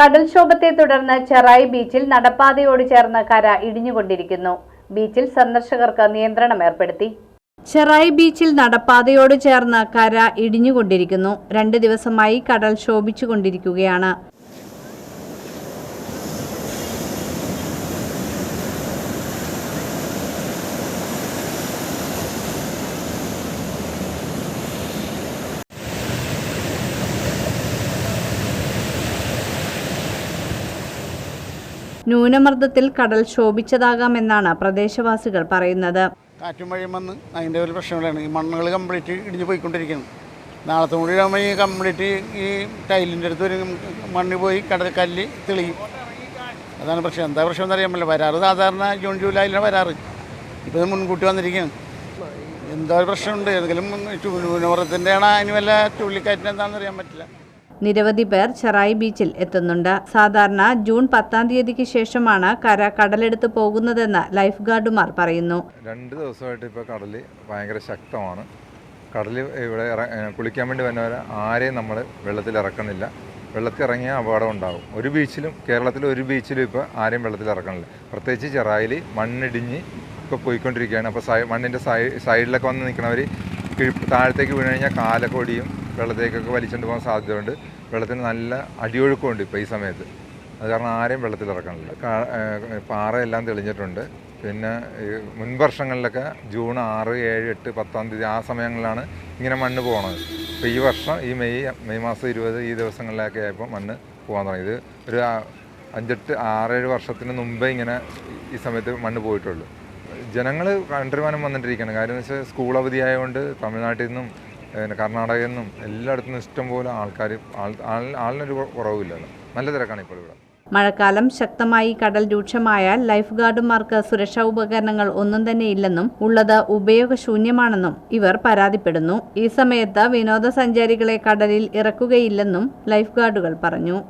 കടൽക്ഷോഭത്തെ തുടർന്ന് ചെറായി ബീച്ചിൽ നടപ്പാതയോട് ചേർന്ന കര ഇടിഞ്ഞുകൊണ്ടിരിക്കുന്നു. ബീച്ചിൽ സന്ദർശകർക്ക് നിയന്ത്രണം ഏർപ്പെടുത്തി. ചെറായി ബീച്ചിൽ നടപ്പാതയോട് ചേർന്ന് കര ഇടിഞ്ഞുകൊണ്ടിരിക്കുന്നു. രണ്ട് ദിവസമായി കടൽ ശോഭിച്ചുകൊണ്ടിരിക്കുകയാണ് ന്യൂനമർദ്ദത്തിൽ കടൽ ശോഭിച്ചതാകാമെന്നാണ് പ്രദേശവാസികൾ പറയുന്നത്. കാറ്റും മഴയും വന്ന് അതിന്റെ ഒരു പ്രശ്നങ്ങളാണ്. ഈ മണ്ണുകൾ കംപ്ലീറ്റ് ഇടിഞ്ഞു പോയിക്കൊണ്ടിരിക്കുന്നു. നാളത്തെ കൂടി ഈ കംപ്ലീറ്റ് ഈ ടൈലിന്റെ അടുത്ത് ഒരു മണ്ണ് പോയി കടൽക്കല്ല് തെളിയും. അതാണ് പ്രശ്നം. എന്താ പ്രശ്നം എന്ന് അറിയാൻ പറ്റില്ല. വരാറ് സാധാരണ ജൂൺ ജൂലൈയിലാണ് വരാറ്? ഇപ്പോൾ മുൻകൂട്ടി വന്നിരിക്കുകയാണ്. എന്താ ഒരു പ്രശ്നമുണ്ട്. ഏതെങ്കിലും ന്യൂനമർദ്ദത്തിന്റെ ആണോ അതിന് വല്ല ചുഴലിക്കാറ്റിന് എന്താണെന്ന് അറിയാൻ പറ്റില്ല. നിരവധി പേർ ചെറായി ബീച്ചിൽ എത്തുന്നുണ്ട്. സാധാരണ ജൂൺ പത്താം തീയതിക്ക് ശേഷമാണ് കര കടലെടുത്ത് പോകുന്നതെന്ന് ലൈഫ് ഗാർഡുമാർ പറയുന്നു. രണ്ട് ദിവസമായിട്ട് ഇപ്പോൾ കടൽ ഭയങ്കര ശക്തമാണ്. കടൽ ഇവിടെ കുളിക്കാൻ വേണ്ടി വന്നവർ ആരെയും നമ്മൾ വെള്ളത്തിൽ ഇറക്കുന്നില്ല വെള്ളത്തിൽ ഇറങ്ങിയാൽ അപകടം ഉണ്ടാകും ഒരു ബീച്ചിലും കേരളത്തിലെ ഒരു ബീച്ചിലും ഇപ്പോൾ ആരെയും വെള്ളത്തിൽ ഇറക്കണില്ല. പ്രത്യേകിച്ച് ചെറായിൽ മണ്ണിടിഞ്ഞ് ഇപ്പോൾ പോയിക്കൊണ്ടിരിക്കുകയാണ്. അപ്പോൾ മണ്ണിന്റെ സൈഡിലൊക്കെ വന്ന് നിൽക്കണവർ താഴത്തേക്ക് വീണ് കഴിഞ്ഞാൽ കാലക്കൊടിയും വെള്ളത്തേക്കൊക്കെ വലിച്ചുകൊണ്ട് പോകാൻ സാധ്യതയുണ്ട്. വെള്ളത്തിന് നല്ല അടിയൊഴുക്കമുണ്ട് ഇപ്പോൾ ഈ സമയത്ത്. അത് കാരണം ആരെയും വെള്ളത്തിൽ ഇറക്കണില്ല പാറയെല്ലാം തെളിഞ്ഞിട്ടുണ്ട്. പിന്നെ ഈ മുൻ വർഷങ്ങളിലൊക്കെ ജൂൺ ആറ് ഏഴ് എട്ട് പത്താം തീയതി ആ സമയങ്ങളിലാണ് ഇങ്ങനെ മണ്ണ് പോകണത് ഇപ്പോൾ ഈ വർഷം ഈ മെയ് മെയ് മാസം ഇരുപത് ഈ ദിവസങ്ങളിലൊക്കെ ആയപ്പോൾ മണ്ണ് പോകാൻ തുടങ്ങി. ഇത് ഒരു അഞ്ചെട്ട് ആറേഴ് വർഷത്തിന് മുമ്പേ ഇങ്ങനെ ഈ സമയത്ത് മണ്ണ് പോയിട്ടുള്ളൂ. ജനങ്ങൾ കണ്ടരുമാനം വന്നിട്ടിരിക്കുകയാണ്. കാര്യം എന്ന് വെച്ചാൽ സ്കൂൾ അവധിയായതുകൊണ്ട് തമിഴ്നാട്ടിൽ നിന്നും പിന്നെ കർണാടകയിൽ നിന്നും എല്ലായിടത്തും ഇഷ്ടംപോലെ ആൾക്കാർ ആൾ ആൾ- ആളിനൊരു കുറവില്ലല്ലോ. നല്ല തിരക്കാണ് ഇപ്പോൾ ഇവിടെ. മഴക്കാലം ശക്തമായി കടൽ രൂക്ഷമായാൽ ലൈഫ് ഗാർഡുമാർക്ക് സുരക്ഷാ ഉപകരണങ്ങൾ ഒന്നും തന്നെ ഇല്ലെന്നും ഉള്ളത് ഉപയോഗശൂന്യമാണെന്നും ഇവർ പരാതിപ്പെടുന്നു. ഈ സമയത്ത് വിനോദസഞ്ചാരികളെ കടലിൽ ഇറക്കുകയില്ലെന്നും ലൈഫ് ഗാർഡുകൾ പറഞ്ഞു.